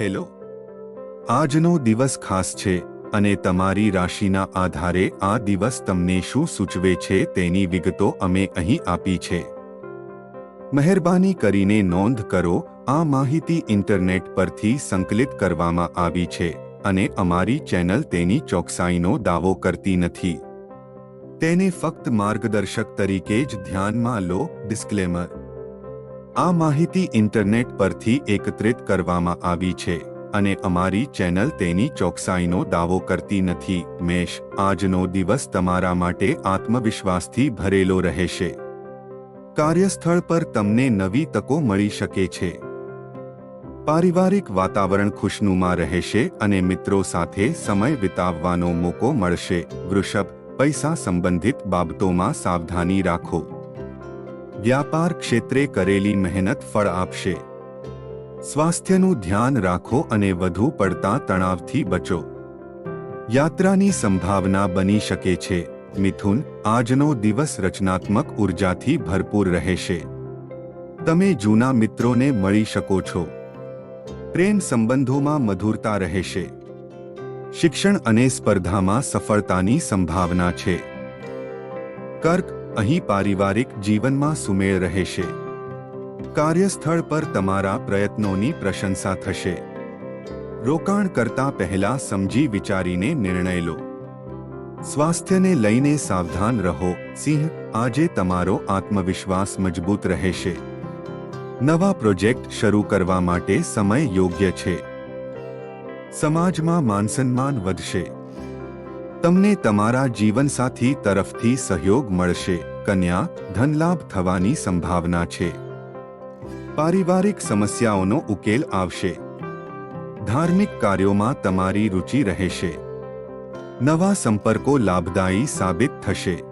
Hello. આજનો દિવસ ખાસ છે અને તમારી રાશિના આધારે આ દિવસ તમને શું સૂચવે છે તેની વિગતો અમે અહીં આપી છે. મહેરબાની કરીને નોંધ કરો, આ માહિતી ઇન્ટરનેટ પરથી સંકલિત કરવામાં આવી છે અને અમારી ચેનલ તેની ચોકસાઈનો દાવો કરતી નથી. તેને ફક્ત માર્ગદર્શક તરીકે જ ધ્યાનમાં લો, ડિસ્ક્લેમર. આ માહિતી ઇન્ટરનેટ પરથી એકત્રિત કરવામાં આવી છે અને અમારી ચેનલ તેની ચોકસાઈનો દાવો કરતી નથી. મેષ આજનો દિવસ તમારા માટે આત્મવિશ્વાસથી ભરેલો રહેશે. કાર્યસ્થળ પર તમને નવી તકો મળી શકે છે. પારિવારિક વાતાવરણ ખુશનુમા રહેશે અને મિત્રો સાથે સમય વિતાવવાનો મોકો મળશે. વૃષભ, પૈસા સંબંધિત બાબતોમાં સાવધાની રાખો. વ્યાપાર ક્ષેત્રે કરેલી મહેનત ફળ આપશે. સ્વાસ્થ્યનું ધ્યાન રાખો અને વધુ પડતા તણાવથી બચો. યાત્રાની સંભાવના બની શકે છે. મિથુન, આજનો દિવસ રચનાત્મક ઉર્જાથી ભરપૂર રહેશે. તમે જૂના મિત્રોને મળી શકો છો. પ્રેમ સંબંધોમાં મધુરતા રહેશે. શિક્ષણ અને સ્પર્ધામાં સફળતાની સંભાવના છે. કર્ક અહીં પારિવારિક જીવનમાં સુમેળ રહેશે. કાર્યસ્થળ પર તમારા પ્રયત્નોની પ્રશંસા થશે. રોકાણ કરતા પહેલા સમજી વિચારીને નિર્ણય લો. સ્વાસ્થ્યને લઈને સાવધાન રહો. સિંહ, આજે તમારો આત્મવિશ્વાસ મજબૂત રહેશે. નવા પ્રોજેક્ટ શરૂ કરવા માટે સમય યોગ્ય છે. સમાજમાં માનસન્માન વધશે. તમને તમારા જીવનસાથી તરફથી સહયોગ મળશે. કન્યા, ધનલાભ થવાની સંભાવના છે. પારિવારિક સમસ્યાઓનો ઉકેલ આવશે. ધાર્મિક કાર્યોમાં તમારી રુચિ રહેશે. નવા સંપર્કો લાભદાયી સાબિત થશે.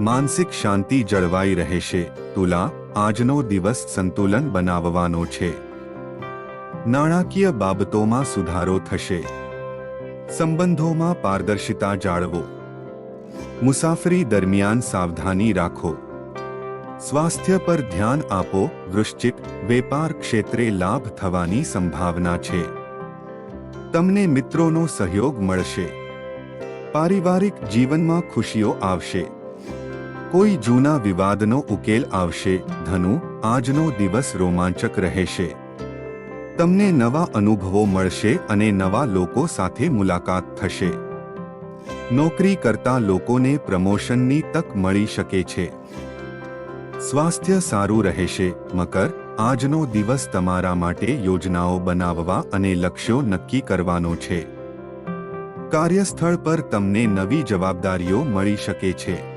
માનસિક શાંતિ જળવાઈ રહેશે. તુલા, આજનો દિવસ સંતુલન બનાવવાનો છે. નાણાકીય બાબતોમાં સુધારો થશે. સંબંધોમાં પારદર્શિતા જાળવો. મુસાફરી દરમિયાન સાવધાની રાખો. સ્વાસ્થ્ય પર ધ્યાન આપો, વૃશ્ચિક વેપાર ક્ષેત્રે લાભ થવાની સંભાવના છે. તમને મિત્રોનો સહયોગ મળશે. પારિવારિક જીવનમાં ખુશીઓ આવશે. કોઈ જૂના વિવાદનો ઉકેલ આવશે. ધનુ, આજનો દિવસ રોમાંચક રહેશે. તમને નવા અનુભવો મળશે અને નવા લોકો સાથે મુલાકાત થશે. નોકરી કરતા લોકોને પ્રમોશનની તક મળી શકે છે. સ્વાસ્થ્ય સારું રહેશે, મકર, આજનો દિવસ તમારા માટે યોજનાઓ બનાવવા અને લક્ષ્યો નક્કી કરવાનો છે. કાર્યસ્થળ પર તમને નવી જવાબદારીઓ મળી શકે છે.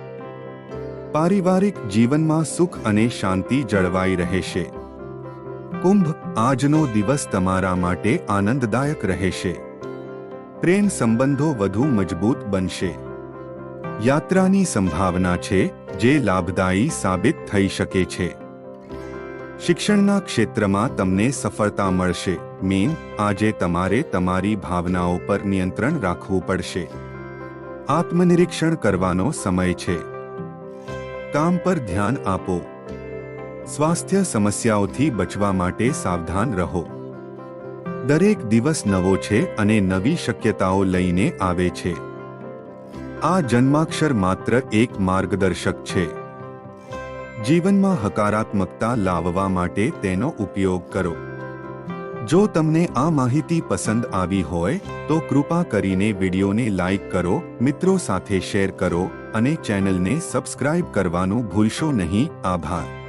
પારિવારિક જીવનમાં સુખ અને શાંતિ જળવાઈ રહેશે. કુંભ આજનો દિવસ તમારા માટે આનંદદાયક રહેશે. પ્રેમ સંબંધો વધુ મજબૂત બનશે. યાત્રાની સંભાવના છે જે લાભદાયી સાબિત થઈ શકે છે. શિક્ષણના ક્ષેત્રમાં તમને સફળતા મળશે મીન આજે તમારે તમારી ભાવનાઓ પર નિયંત્રણ રાખવું પડશે. આત્મનિરીક્ષણ કરવાનો સમય છે. કામ પર ધ્યાન આપો. સ્વાસ્થ્ય સમસ્યાઓથી બચવા માટે સાવધાન રહો. દરેક દિવસ નવો છે અને નવી શક્યતાઓ લઈને આવે છે. આ જન્માક્ષર માત્ર એક માર્ગદર્શક છે. જીવનમાં હકારાત્મકતા લાવવા માટે તેનો ઉપયોગ કરો. જો તમને આ માહિતી પસંદ આવી હોય, તો કૃપા કરીને વિડીયોને લાઇક કરો, મિત્રો સાથે શેર કરો અને ચેનલને સબસ્ક્રાઇબ કરવાનું ભૂલશો નહીં. આભાર.